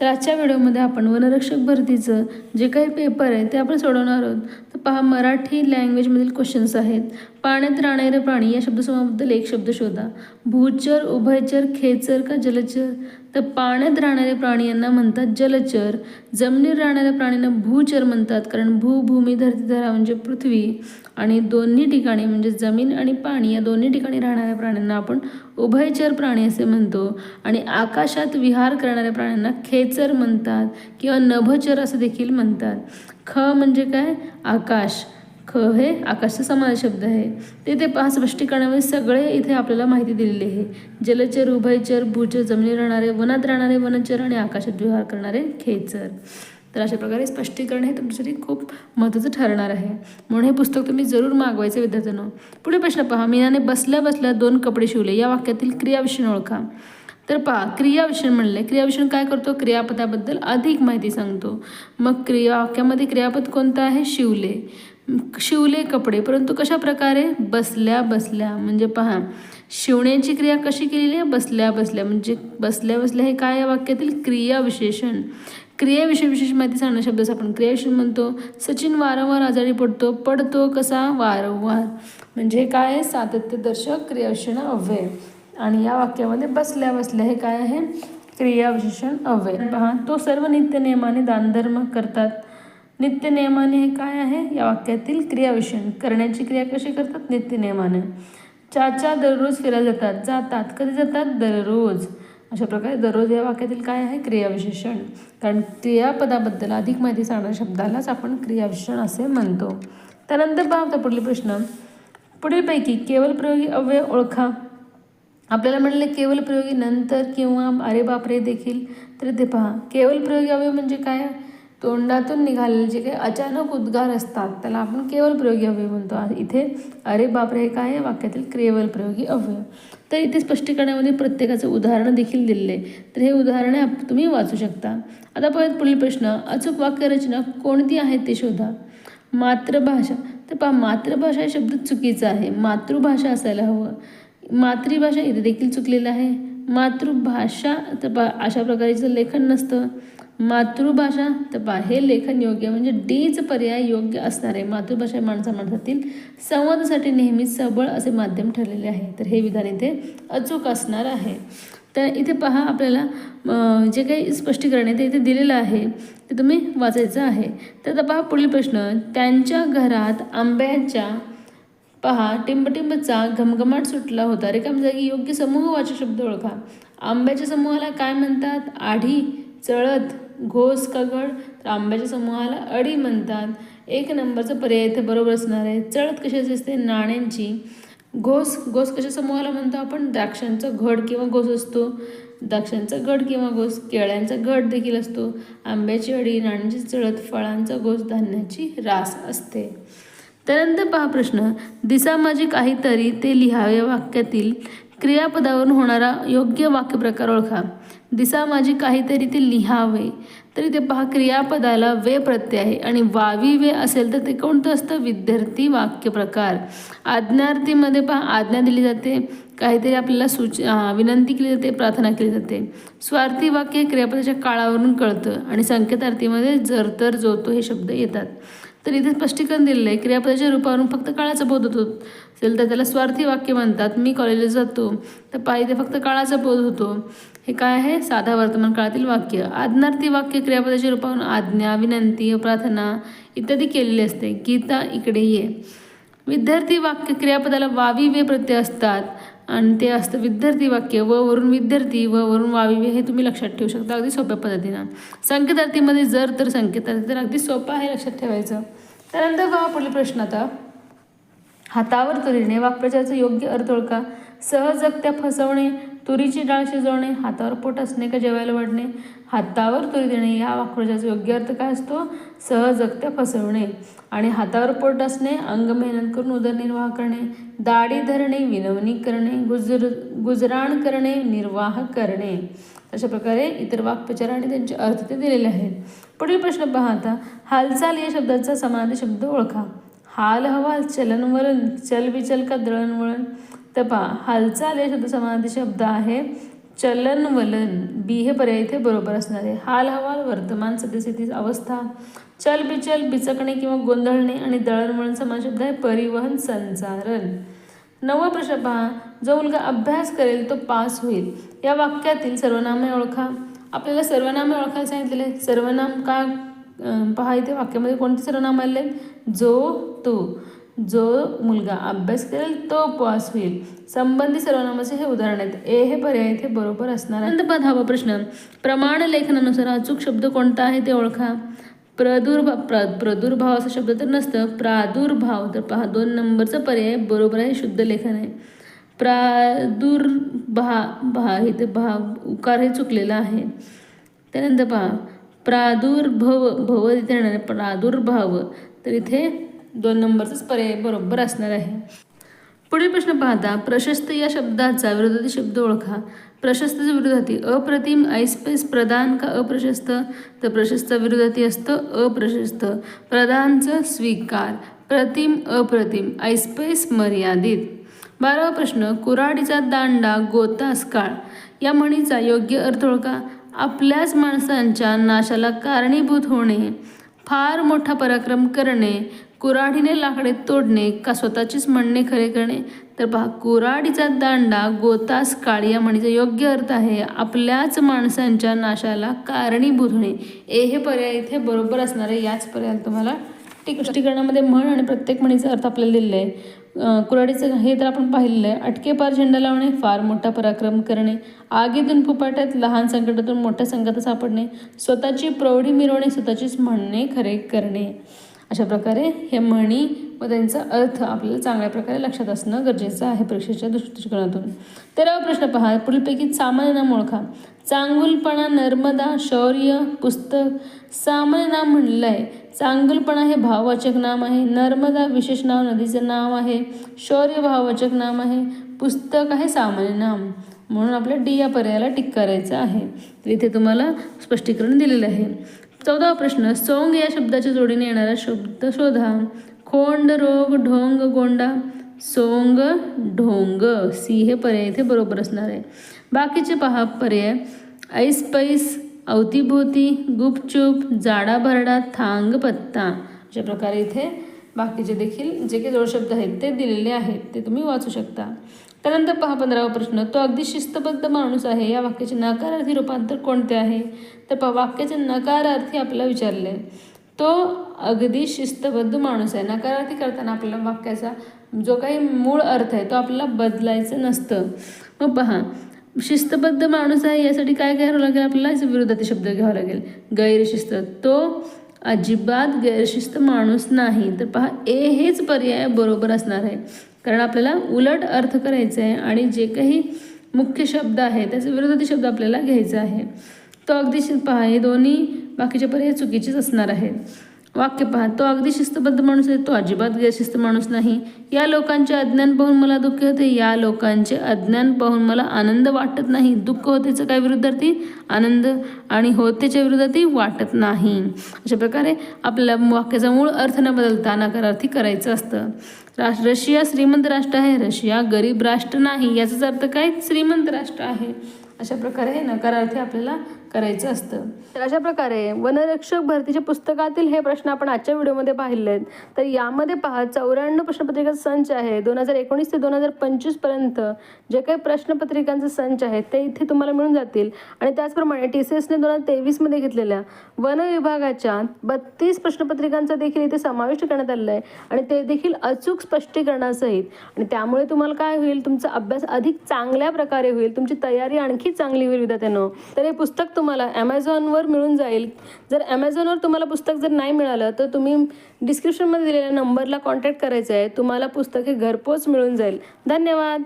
तर आजच्या व्हिडिओमध्ये आपण वनरक्षक भरतीचं जे काही पेपर आहे ते आपण सोडवणार आहोत. तर पहा मराठी लँग्वेजमधील क्वेश्चन्स आहेत. पाण्यात राहणारे प्राणी या शब्दसमूहाबद्दल एक शब्द शोधा. भूचर उभयचर खेचर का जलचर? तर पाण्यात राहणारे प्राणी यांना म्हणतात जलचर. जमिनीवर राहणाऱ्या प्राण्यांना भूचर म्हणतात कारण भू भूमी धरती धरा म्हणजे पृथ्वी आणि दोन्ही ठिकाणी म्हणजे जमीन आणि पाणी या दोन्ही ठिकाणी राहणाऱ्या प्राण्यांना आपण उभयचर प्राणी असे म्हणतो. आणि आकाशात विहार करणाऱ्या प्राण्यांना खेचर म्हणतात किंवा नभचर असं देखील म्हणतात. ख म्हणजे काय? आकाश. ख हे आकाशचा समान शब्द आहे. ते ते पहा स्पष्टीकरणामध्ये सगळे इथे आपल्याला माहिती दिलेली आहे. जलचर उभयचर भूचर जमिनीवर राहणारे वनात राहणारे वनचर आणि आकाशात विहार करणारे खेचर. तर अशा प्रकारे स्पष्टीकरण हे तुमच्यासाठी खूप महत्त्वाचं ठरणार आहे. म्हणून हे पुस्तक तुम्ही जरूर मागवायचे विद्यार्थ्यांनो. पुढे प्रश्न पहा मीनाने बसल्या बसल्या दोन कपडे शिवले. या वाक्यातील क्रियाविषयी ओळखा. तर पहा क्रियाविषण म्हणले. क्रियाविषण काय करतो? क्रियापदाबद्दल अधिक माहिती सांगतो. मग क्रिया वाक्यामध्ये क्रियापद कोणतं आहे? शिवले. शिवले कपडे परंतु कशा प्रकारे? बसल्या बसल्या. म्हणजे पहा शिवण्याची क्रिया कशी केलेली आहे? बसल्या बसल्या. म्हणजे बसल्या बसल्या हे काय या वाक्यातील क्रियाविशेषण? क्रियाविषयी विशेष माहिती सांगणं शब्दाचा आपण क्रियाविषयी म्हणतो. सचिन वारंवार आजारी पडतो. पडतो कसा? वारंवार. म्हणजे काय आहे? सातत्यदर्शक क्रियाविशेषण अव्यय. आणि या वाक्यामध्ये बसल्या बसल्या हे काय आहे? क्रियाविशेषण अव्यय. पहा तो सर्व नित्य नियमाने दानधर्म करतात. नित्यनियमाने हे काय आहे? या वाक्यातील क्रियाविशेषण करण्याची क्रिया कशी करतात? नित्यनियमाने चाचा दररोज फिरायला जातात. जातात. कधी जातात? दररोज. अशा प्रकारे दररोज या वाक्यातील काय आहे? क्रियाविशेषण. कारण क्रियापदाबद्दल अधिक माहिती सांगणाऱ्या शब्दालाच आपण क्रियाविशेषण असे म्हणतो. त्यानंतर पाहता पुढील प्रश्न. पुढीलपैकी केवळ प्रयोगी अव्यय ओळखा. आपल्याला म्हणले केवळ प्रयोगी नंतर किंवा अरे बापरे देखील. तर ते पहा. केवळ प्रयोगी अवयव म्हणजे काय? तोंडातून निघालेले जे काही अचानक उद्गार असतात त्याला आपण केवळ प्रयोगी अवयव म्हणतो. इथे अरे बापरे हे काय आहे? वाक्यातील केवळ प्रयोगी अवयव तर इथे स्पष्टीकरणामध्ये प्रत्येकाचं उदाहरण देखील दिलेले तर हे उदाहरणे तुम्ही वाचू शकता. आता परत पुढील प्रश्न. अचूक वाक्यरचना कोणती आहे ते शोधा. मातृभाषा. तर पहा मातृभाषा हे शब्द चुकीचा आहे. मातृभाषा असायला हवं. मातृभाषा इथे देखील चुकलेलं आहे. मातृभाषा तर पा अशा प्रकारेचं लेखन नसतं. मातृभाषा तर बाहेर हे लेखन योग्य म्हणजे डीच पर्याय योग्य असणारे मातृभाषा माणसा माणसातील संवादासाठी नेहमीच सबळ असे माध्यम ठरलेले आहे. तर हे विधान इथे अचूक असणार आहे. तर इथे पहा आपल्याला जे काही स्पष्टीकरण आहे ते इथे दिलेलं आहे ते तुम्ही वाचायचं आहे. तर आता पहा पुढील प्रश्न. त्यांच्या घरात आंब्याच्या पहा टिंबटिंबचा घमघमाट सुटला होता. रिकाम म्हणजे जागी योग्य समूहवाचक शब्द ओळखा. आंब्याच्या समूहाला काय म्हणतात? आढी चळत घोस कगड तर आंब्याच्या समूहाला अडी म्हणतात. एक नंबरचा पर्याय इथे बरोबर असणार आहे. चळत कशाची असते? नाण्यांची. घोस घोस कशा समूहाला म्हणतो आपण? द्राक्षांचा घड किंवा घोस असतो. द्राक्षांचा घड किंवा घोस केळ्यांचा घड देखील असतो. आंब्याची अडी नाण्यांची चळत फळांचा घोस धान्याची रास असते. त्यानंतर पहा प्रश्न. दिसा माझी काहीतरी ते लिहावे वाक्यातील क्रियापदावरून होणारा योग्य वाक्यप्रकार ओळखा. दिसा माझी काहीतरी ते लिहावे. तरी ते पहा क्रियापदाला वे प्रत्यय आहे आणि वावी वे असेल तर ते कोणतं असतं विद्यार्थी वाक्य प्रकार आज्ञार्थीमध्ये पहा आज्ञा दिली जाते. काहीतरी आपल्याला सूच विनंती केली जाते प्रार्थना केली जाते. स्वार्थी वाक्य क्रियापदाच्या काळावरून कळतं आणि संकेतार्थीमध्ये जर तर जोतो हे शब्द येतात. तर इथे स्पष्टीकरण दिलेलं आहे क्रियापदाच्या रूपावरून फक्त काळाचा बोध होतो. असेल तर त्याला स्वार्थी वाक्य म्हणतात. मी कॉलेजला जातो तर पा इथे फक्त काळाचा बोध होतो. हे काय आहे? साधा वर्तमान काळातील वाक्य. आज्ञार्थी वाक्य क्रियापदाच्या रूपावरून आज्ञा विनंती प्रार्थना इत्यादी केलेली असते. गीता इकडे ये. विद्यार्थी वाक्य क्रियापदाला वावी वे प्रत्यय असतात. आणि ते असतं विद्यार्थी वाक्य. व वरून विद्यार्थी व वरून वावी हे तुम्ही लक्षात ठेवू शकता. अगदी सोप्या पद्धतीनं. संकेतार्थीमध्ये जर तर संकेतार्थी तर अगदी सोपं आहे लक्षात ठेवायचं. त्यानंतर बघा पुढील प्रश्न आता. हातावर तुरीने वाक्प्रचारचा योग्य अर्थ ओळखा. सहजगत्या फसवणे तुरीची डाळ शिजवणे हातावर पोट असणे का जेवायला वाढणे हातावर तुरी देणे या वाक्प्रचाराचा योग्य अर्थ काय असतो? सहजगत्या फसवणे. आणि हातावर पोट असणे अंग मेहनत करून उदरनिर्वाह करणे दाढी धरणे विनवणी करणे गुजर गुजराण करणे निर्वाह करणे. अशा प्रकारे इतर वाक्प्रचार आणि त्यांचे अर्थ ते दिलेले आहेत. पुढील प्रश्न पाहता हालचाल या शब्दाचा समानार्थी शब्द ओळखा. हाल हवाल चलनवलन चलविचल का दळणवळण? तर पहा हालचाल या शब्द समानार्थी शब्द आहे चलन वलन. बी हे पर्याय इथे बरोबर असणार आहे. हाल हवाल वर्तमान सद्यस्थिती अवस्था. चल बिचल बिचकणे किंवा गोंधळणे आणि दळणवळण समान शब्द आहे परिवहन संचारण. नववा प्रश्न पहा जो मुलगा अभ्यास करेल तो पास होईल. या वाक्यातील सर्वनामे ओळखा. आपल्याला सर्वनामे ओळखायला सांगितलेले सर्वनाम का पहा इथे वाक्यामध्ये कोणते सर्वनाम आले जो तो. जो मुलगा अभ्यास करेल तो पास होईल. संबंधित सर्वनामाचे हे उदाहरण आहेत. ए हे पर्याय इथे बरोबर असणार आहे. नंतर प्रश्न. प्रमाण लेखनानुसार अचूक शब्द कोणता आहे ते ओळखा. प्रदुर्भा प्र प्रदुर्भाव असा शब्द तर नसतं. प्रादुर्भाव. तर पहा दोन नंबरचा पर्याय बरोबर आहे शुद्ध लेखन आहे. प्रादुर्भा भा इथे भाव उकार हे चुकलेला आहे. त्यानंतर पहा प्रादुर्भव भव इथे येणार प्रादुर्भाव. तर इथे दोन नंबरचाच पर्याय बरोबर असणार आहे. पुढील प्रश्न पाहता प्रशस्त या शब्दाचा विरोधातील शब्द ओळखा. प्रशस्तचा विरोधाती अप्रतिम ऐसपैस प्रदान का अप्रशस्त? तर प्रशस्त विरोधाती असतं अप्रशस्त. प्रदानचं स्वीकार. प्रतिम अप्रतिम ऐसपैस मर्यादित. बारावा प्रश्न कुऱ्हाडीचा दांडा गोतास काळ. या म्हणीचा योग्य अर्थ ओळखा. आपल्याच माणसांच्या नाशाला कारणीभूत होणे. फार मोठा पराक्रम करणे. कुऱ्हाडीने लाकडे तोडणे का स्वतःचीच म्हणणे खरे करणे? तर पहा कुऱ्हाडीचा दांडा गोतास काळी या म्हणीचा योग्य अर्थ आहे. आपल्याच माणसांच्या नाशाला कारणीभूत होणे ए हे पर्याय इथे बरोबर असणारे याच पर्याय तुम्हाला टिकष्टीकरणामध्ये म्हण आणि प्रत्येक म्हणीचा अर्थ आपल्याला दिलेला आहे. कुऱ्हाडीचं हे तर आपण पाहिलेलं आहे. अटके पार झेंडा लावणे फार मोठा पराक्रम करणे. आगीतून फुपाट्यात लहान संकटातून मोठ्या संकटात सापडणे. स्वतःची प्रौढी मिरवणे स्वतःचीच म्हणणे खरे करणे. अशा प्रकारे हे म्हणी व त्यांचा अर्थ आपल्याला चांगल्या प्रकारे लक्षात असणं गरजेचं आहे परीक्षेच्या दृष्टिकोनातून. तेरावा प्रश्न पहा. पुढीलपैकी सामान्य नाम ओळखा. चांगुलपणा नर्मदा शौर्य पुस्तक. सामान्य नाम म्हणलं आहे चांगुलपणा हे भाववाचक नाम आहे. नर्मदा विशेष नाव नदीचं नाव आहे. शौर्य भाववाचक नाम आहे. पुस्तक आहे सामान्य नाम. म्हणून आपल्या डी या पर्यायाला टिक करायचं आहे. तर इथे तुम्हाला स्पष्टीकरण दिलेलं आहे. चौदावा प्रश्न. सोंग या शब्दाच्या जोडीने येणारा शब्द शोधा. खोंड रोग ढोंग गोंडा. सोंग ढोंग. सी हे पर्याय इथे बरोबर असणार आहे. बाकीचे पहा पर्याय. ऐस पैस अवतीभोवती गुपचूप जाडा भरडा थांग पत्ता. अशा प्रकारे इथे बाकीचे देखील जे काही जोडशब्द आहेत ते दिलेले आहेत ते तुम्ही वाचू शकता. त्यानंतर पहा पंधरावा प्रश्न. तो अगदी शिस्तबद्ध माणूस आहे. या वाक्याचे नकारार्थी रूपांतर कोणते आहे? तर पहा वाक्याचे नकारार्थी आपल्याला विचारले. तो अगदी शिस्तबद्ध माणूस आहे. नकारार्थी करताना आपल्याला वाक्याचा जो काही मूळ अर्थ आहे तो आपल्याला बदलायचं नसतं. मग पहा शिस्तबद्ध माणूस आहे यासाठी काय करावं लागेल? आपल्याला विरोधाचे शब्द घ्यावा लागेल. गैरशिस्त. तो अजिबात गैरशिस्त माणूस नाही. तर पहा ए हेच पर्याय बरोबर असणार आहे. कारण आपल्याला उलट अर्थ करायचा आहे आणि जे काही मुख्य शब्द आहे त्याचे विरोधी शब्द आपल्याला घ्यायचा आहे. तो अगदी पहा हे दोन्ही बाकीचे पर्याय चुकीचेच असणार आहेत. वाक्य पहा तो अगदी शिस्तबद्ध माणूस आहे तो. अजिबात गैरशिस्त माणूस नाही. या लोकांचे अज्ञान पाहून मला दुःख होते. या लोकांचे अज्ञान पाहून मला आनंद वाटत नाही. दुःख होतेचं काय विरुद्धार्थी? आनंद आणि होतेच्या विरुद्धार्थी वाटत नाही. अशा प्रकारे आपल्या वाक्याचा मूळ अर्थ न बदलता नकारार्थी करायचं असतं. राष्ट्र रशिया श्रीमंत राष्ट्र आहे. रशिया गरीब राष्ट्र नाही. याचाच अर्थ काय? श्रीमंत राष्ट्र आहे. अशा प्रकारे हे नकारार्थी आपल्याला करायचं असतं. तर अशा प्रकारे वनरक्षक भरतीच्या पुस्तकातील हे प्रश्न आपण आजच्या व्हिडिओमध्ये पाहिले आहेत तर यामध्ये पहा चौऱ्याण्णव प्रश्नपत्रिकाचा संच आहे. दोन हजार एकोणीस ते दोन हजार पंचवीसपर्यंत जे काही प्रश्नपत्रिकांचा संच आहे ते इथे तुम्हाला मिळून जातील. आणि त्याचप्रमाणे टी सी एसने दोन हजार तेवीसमध्ये घेतलेल्या वन विभागाच्या बत्तीस प्रश्नपत्रिकांचा देखील इथे समाविष्ट करण्यात आलेला आहे. आणि ते देखील अचूक स्पष्टीकरणासहित. आणि त्यामुळे तुम्हाला काय होईल? तुमचा अभ्यास अधिक चांगल्या प्रकारे होईल. तुमची तयारी आणखी चांगली होईल विद्यार्थ्यांनो. तर हे पुस्तक तुम्हाला ॲमेझॉनवर मिळून जाईल. जर ॲमेझॉनवर तुम्हाला पुस्तक जर नाही मिळालं तर तुम्ही डिस्क्रिप्शनमध्ये दिलेल्या नंबरला कॉन्टॅक्ट करायचं आहे. तुम्हाला पुस्तके घरपोच मिळून जाईल. धन्यवाद.